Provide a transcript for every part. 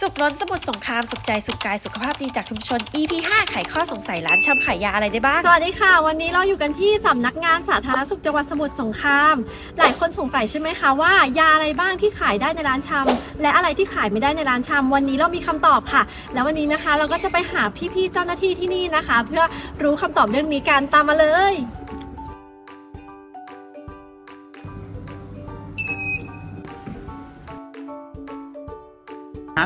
สุขล้นสมุทรสงครามสุขใจสุขกายสุขภาพดีจากชุมชน EP 5ไขข้อสงสัยร้านชำขายยาอะไรได้บ้าง สวัสดีค่ะ วันนี้เราอยู่กันที่สำนักงานสาธารณสุขจังหวัดสมุทรสงคราม หลายคนสงสัยใช่ไหมคะว่ายาอะไรบ้างที่ขายได้ในร้านชำและอะไรที่ขายไม่ได้ในร้านชำวันนี้เรามีคำตอบค่ะ แล้ววันนี้นะคะ เราก็จะไปหาพี่ๆเจ้าหน้าที่ที่นี่นะคะ เพื่อรู้คำตอบเรื่องนี้กันตามมาเลย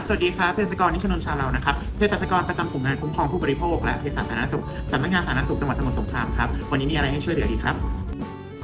สวัสดีครับเภสัชกรนิชนนท์ชาเรานะครับเภสัชกรประจำกลุ่มงานคุ้มครองผู้บริโภคและเภสัชสาธารณสุขสำนักงานสาธารณสุขจังหวัดสมุทรสงครามครับ วันนี้มีอะไรให้ช่วยเหลือดีครับ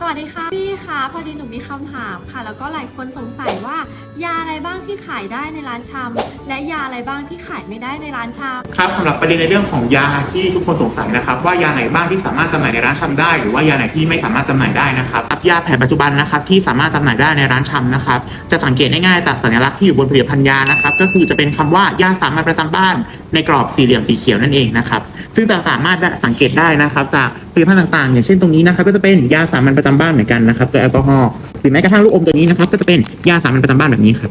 สวัสดีค่ะพี่คะพอดีหนูมีคำถามค่ะ แล้วก็หลายคนสงสัยว่า ยาอะไรบ้างที่ขายได้ในร้านชำและยาอะไรบ้างที่ขายไม่ได้ในร้านชำครับสำหรับประเด็นในเรื่องของยาที่ทุกคนสงสัยนะครับ ว่ายาไหนบ้างที่สามารถจำหน่ายในร้านชำได้ หรือว่ายาไหนที่ไม่สามารถจำหน่ายได้นะครับยาแผนปัจจุบันนะครับที่สามารถจำหน่ายได้ในร้านชำนะครับจะสังเกตได้ง่ายจากสัญลักษณ์ที่อยู่บนผลิตภัณฑ์ยานะครับก็คือจะเป็นคำว่ายาสามัญประจำบ้าน ในกรอบสี่เหลี่ยมสีเขียวนั่นเองนะครับ ซึ่งจะสามารถสังเกตได้นะครับ จากผลิตภัณฑ์ต่างๆ อย่างเช่นตรงนี้นะครับ ก็จะเป็นยาสามัญประจำบ้านเหมือนกันนะครับตัวแอลกอฮอล์หรือแม้กระทั่งลูกอมตัวนี้นะครับก็จะเป็นยาสามัญประจำบ้านแบบนี้ครับ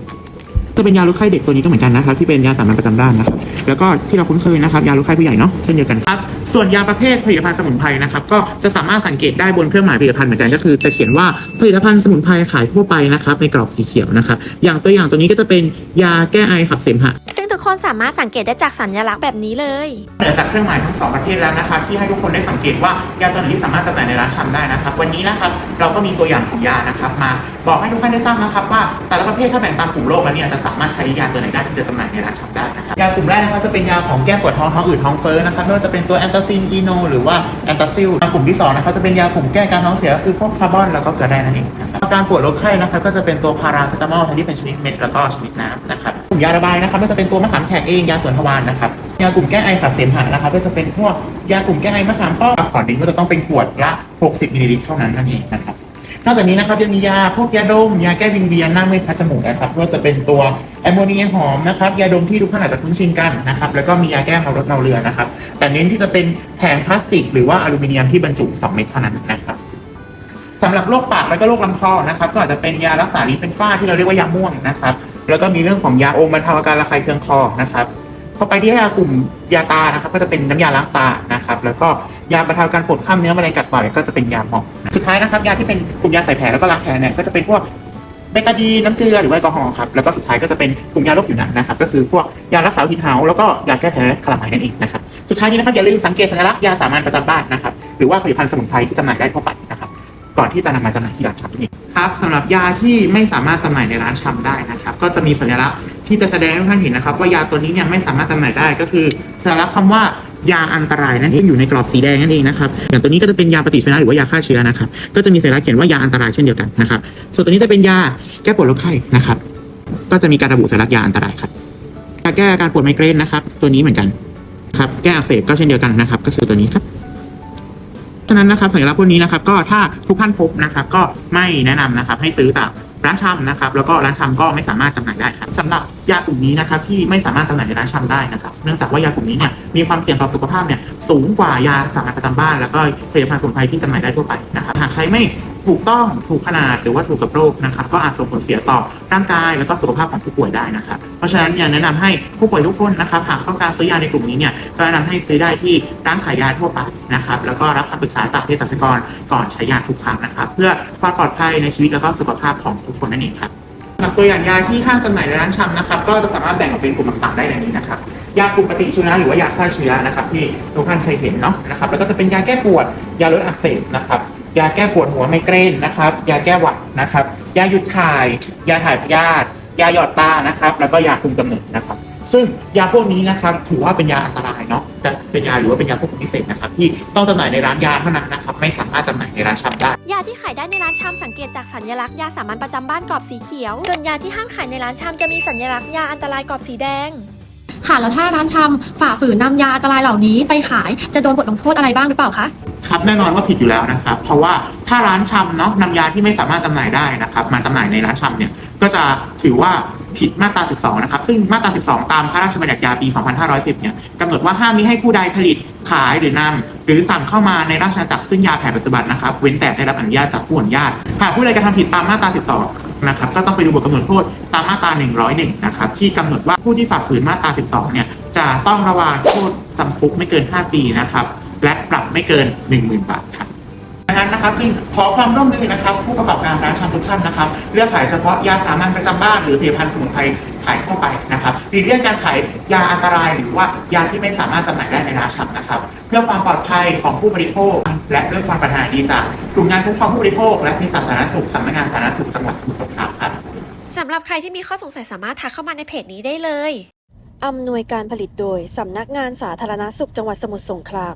จะเป็นยาลดไข้เด็กตัวนี้ก็เหมือนกันนะครับที่เป็นยาสามัญประจำบ้านนะครับแล้วก็ที่เราคุ้นเคยนะครับยาลดไข้ผู้ใหญ่เนาะเช่นเดียวกันครับ ส่วนยาประเภทผลิตภัณฑ์สมุนไพรนะครับก็จะสามารถสังเกตได้บนเครื่องหมายผลิตภัณฑ์เหมือนกันก็คือจะเขียนว่าผลิตภัณฑ์สมุนไพรขายทั่วไปนะครับในกรอบสีเขียวนะครับอย่างตัวอย่างตัวนี้ก็จะเป็นยาแก้ไอขับเสมหะซึ่งทุกคนสามารถสังเกตได้จากสัญลักษณ์แบบนี้เลยเหนือจากเครื่องหมายทั้งสองประเภทแล้วนะครับที่ให้ทุกคนได้สังเกตว่ายาตัวไหนที่สามารถจำหน่ายในร้านชำได้นะครับ วันนี้นะครับเราก็มีตัวอย่างของยานะครับ มาบอกให้ทุกท่านได้ทราบนะครับว่าแต่ละประเภทถ้าแบ่งตามกลุ่มโรคแล้วเนี่ยจะสามารถใช้ยาตัวไหนได้ที่จะจำหน่ายในร้านชำได้นะครับยากลุ่มแรกนะครับจะเป็นยาของแก้ปวดท้องท้องอืดท้องเฟ้อนะครับไม่ว่าจะเป็นตัวแอนตาซินอีโน หรือว่าแอนตาซิลกลุ่มที่สองนะครับจะเป็นยากลุ่มแก้การท้องเสียก็คือพวกคาร์บอนแล้วก็เกลือแร่นั่นเองนะครับอาการปวดลดไข้นะครับก็จะเป็นตัวพาราเซตามอลที่เป็นชนิดเม็ดแล้วก็ชนิดน้ำนะครับกลุ่มยาระบายนะครับก็จะเป็นตัวมะขามแขกเองยาสวนทวารนะครับยากลุ่มแก้ไอขับเสมหะนะครับก็จะเป็นพวกยากลุ่มแก้ไอมะขามป้อมขอดิ้นก็จะต้องเป็นขวดละ 60มิลลิลิตรเท่านั้นนั่นเองนะครับ นอกจากนี้นะครับยังมียาพวกยาดมยาแก้วิงเวียนหน้ามืดคัดจมูกนะครับก็จะเป็นตัวแอมโมเนียหอมนะครับยาดมที่ทุกท่านอาจจะคุ้นชินกันนะครับแล้วก็มียาแก้เมารถเมาเรือนะครับแต่เน้นที่จะเป็นแผงพลาสติก หรือว่าอลูมิเนียมที่บรรจุ2เม็ดเท่านั้นนะครับสำหรับโรคปากแล้วก็โรคลำคอนะครับก็อาจจะเป็นยารักษาลิ้นเป็นฝ้าที่เราเรียกว่ายาม่วงนะครับแล้วก็มีเรื่องของยาอมบรรเทาอาการระคายเคืองคอนะครับต่อไปที่ยากลุ่มยาตานะครับ ก็จะเป็นน้ำยาล้างตานะครับ แล้วก็ยาบรรเทาการปวดข้ามเนื้อมะเร็งกัดต่อยก็จะเป็นยาหมอง สุดท้ายนะครับยาที่เป็นกลุ่มยาใส่แผลแล้วก็ล้างแผลเนี่ยก็จะเป็นพวกเบตาดีนน้ำเกลือหรือว่าแอลกอฮอล์ครับแล้วก็สุดท้ายก็จะเป็นกลุ่มยาโรคผิวหนังนะครับก็คือพวกยารักษาหินเหาแล้วก็ยาแก้แพ้คลาไมนั่นเองนะครับสุดท้ายนี้นะครับอย่าลืมสังเกตสัญลักษณ์ยาสามัญประจำบ้านนะครับหรือว่าผลิตภัณฑ์สมุนไพรที่จำหน่ายได้ทั่วไปนะครับก่อนที่จะนำมาจำหน่ายที่ร้านชำนี่ครับสำหรับยาที่ไม่สามารถจำหน่ายในร้านชำได้นะครับ ก็จะมีสัญลักษณ์ที่จะแสดงให้ท่านเห็นนะครับ ว่ายาตัวนี้เนี่ยไม่สามารถจำหน่ายได้ก็คือสัญลักษณ์คำว่า ยาอันตรายนั่นเองอยู่ในกรอบสีแดงนั่นเองนะครับอย่างตัวนี้ก็จะเป็นยาปฏิชีวนะหรือว่ายาฆ่าเชื้อนะครับก็จะมีสัญลักษณ์เขียนว่ายาอันตรายเช่นเดียวกันนะครับส่วนตัวนี้จะเป็นยาแก้ปวดลดไข้นะครับก็จะมีการระบุสัญลักษณ์ยาอันตรายครับยาแก้อาการปวดไมเกรนนะครับตัวนี้เหมือนกันครับแก้อักเสบก็เช่นเดียวกันนะครับ ก็คือตัวนี้ครับฉะนั้นนะครับสัญลักษณ์พวกนี้นะครับ ก็ถ้าทุกท่านพบนะครับ ก็ไม่แนะนำนะครับ ให้ซื้อตาม ร้านชำนะครับแล้วก็ร้านชำก็ไม่สามารถจำหน่ายได้ครับสำหรับยากลุ่มนี้นะครับที่ไม่สามารถจำหน่ายในร้านชำได้นะครับเนื่องจากว่ายากลุ่มนี้เนี่ยมีความเสี่ยงต่อสุขภาพเนี่ยสูงกว่ายาสามัญประจำบ้าน แล้วก็ผลิตภัณฑ์สมุนไพรที่จำหน่ายได้ทั่วไปนะครับหากใช้ไม่ ถูกต้องถูกขนาดหรือว่าถูกกับโรคนะครับก็อาจส่งผลเสียต่อร่างกายแล้วก็สุขภาพของผู้ป่วยได้นะครับ เพราะฉะนั้นอยากแนะนำให้ผู้ป่วยทุกคนนะครับหากต้องการซื้อยาในกลุ่มนี้เนี่ยก็แนะนำให้ซื้อได้ที่ร้านขายยาทั่วไปนะครับแล้วก็รับคำปรึกษาจากเภสัชกรก่อนใช้ยาทุกครั้งนะครับ เพื่อความปลอดภัยในชีวิตแล้วก็สุขภาพของทุกคนนั่นเองครับสำหรับตัวอย่างยาที่ห้างจำหน่ายในร้านชำนะครับ ก็จะสามารถแบ่งออกเป็นกลุ่มต่างๆได้ดังนี้นะครับยากลุ่มปฏิชีวนะหรือว่ายาฆ่าเชื้อนะครับที่ทุกท่านเคยเห็นเนาะนะครับแล้วก็จะเป็นยาแก้ปวดยาลดอักเสบนะครับ ยาแก้ปวดหัวไมเกรนนะครับ ยาแก้หวัดนะครับ ยาหยุดถ่าย ยาถ่ายพยาธิยาหยอดตานะครับ แล้วก็ยาคุมกำเนิดนะครับ ซึ่งยาพวกนี้นะครับถือว่าเป็นยาอันตรายเนาะเป็นยาหรือว่าเป็นยาควบคุมพิเศษนะครับ ที่ต้องจำหน่ายในร้านยาเท่านั้นนะครับ ไม่สามารถจำหน่ายในร้านชำได้ ยาที่ขายได้ในร้านชำสังเกตจากสัญลักษณ์ยาสามัญประจำบ้านกรอบสีเขียว ส่วนยาที่ห้ามขายในร้านชำจะมีสัญลักษณ์ยาอันตรายกรอบสีแดง ค่ะแล้วถ้าร้านชำฝ่าฝืนนำยาอันตรายเหล่านี้ไปขายจะโดนบทลงโทษอะไรบ้างหรือเปล่าคะครับแน่นอนว่าผิดอยู่แล้วนะครับ เพราะว่าถ้าร้านชำเนาะนำยาที่ไม่สามารถจำหน่ายได้นะครับ มาจำหน่ายในร้านชำเนี่ยก็จะถือว่าผิดมาตรา 12 นะครับ ซึ่งมาตรา 12 ตามพระราชบัญญัติยาปี 2510 เนี่ยกำหนดว่าห้ามมิให้ผู้ใดผลิตขายหรือนำหรือสั่งเข้ามาในราชอาณาจักรซึ่งยาแผนปัจจุบันนะครับ เว้นแต่ได้รับอนุญาตจากผู้อนุญาตหากผู้ใดกระทำผิดตามมาตรา 12 นะครับก็ต้องไปดูบทกำหนดโทษตามมาตรา 101 นะครับที่กำหนดว่าผู้ที่ฝ่าฝืนมาตรา 12 เนี่ยจะต้องระวางโทษจำคุกไม่เกิน 5 ปีนะครับและปรับไม่เกิน 10,000 บาท นั้นนะครับจึงขอความร่วมมือนะครับ ผู้ประกอบการร้านชำทุกท่านนะครับเลือกขายเฉพาะยาสามัญประจำบ้านหรือผลิตภัณฑ์สมุนไพรขายทั่วไปนะครับหลีกเลี่ยงการขายยาอันตรายหรือว่ายาที่ไม่สามารถจำหน่ายได้ในร้านชำนะครับ เพื่อความปลอดภัยของผู้บริโภค และด้วยความปรารถนาดีจากกลุ่มงานคุ้มครองผู้บริโภค และมีสาธารณสุขสำนักงานสาธารณสุขจังหวัดสมุทรสงครามครับสำหรับใครที่มีข้อสงสัยสามารถทักเข้ามาในเพจนี้ได้เลยอำนวยการผลิตโดยสำนักงานสาธารณสุขจังหวัดสมุทรสงคราม